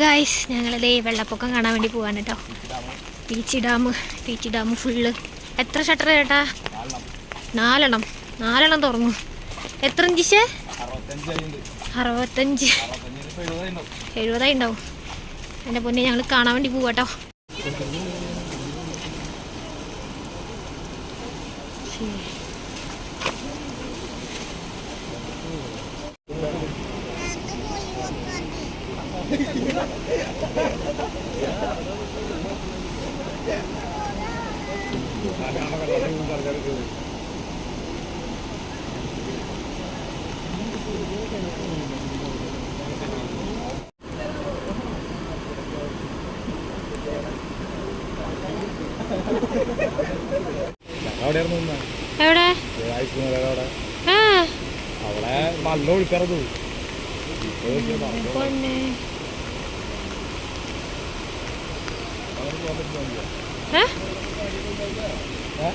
Guys ഞങ്ങളിതേ വെള്ളപ്പൊക്കം കാണാൻ വേണ്ടി പോവാണ് കേട്ടോ Peechi dam Peechi dam full എത്ര ഷട്ടർ ചേട്ടാ നാലെണ്ണം. നാലെണ്ണം തുറന്നു. എത്ര ഇഞ്ചിശേ അറുപത്തഞ്ച്. എഴുപതായി ഉണ്ടാവും എന്റെ പൊന്നെ ഞങ്ങൾ കാണാൻ വേണ്ടി പോവാട്ടോ കേട്ടോ നിന്നെ. എവിടെ? അവിടെ നല്ല ഒഴുക്കാറത് പൊന്നെ. 哎？哎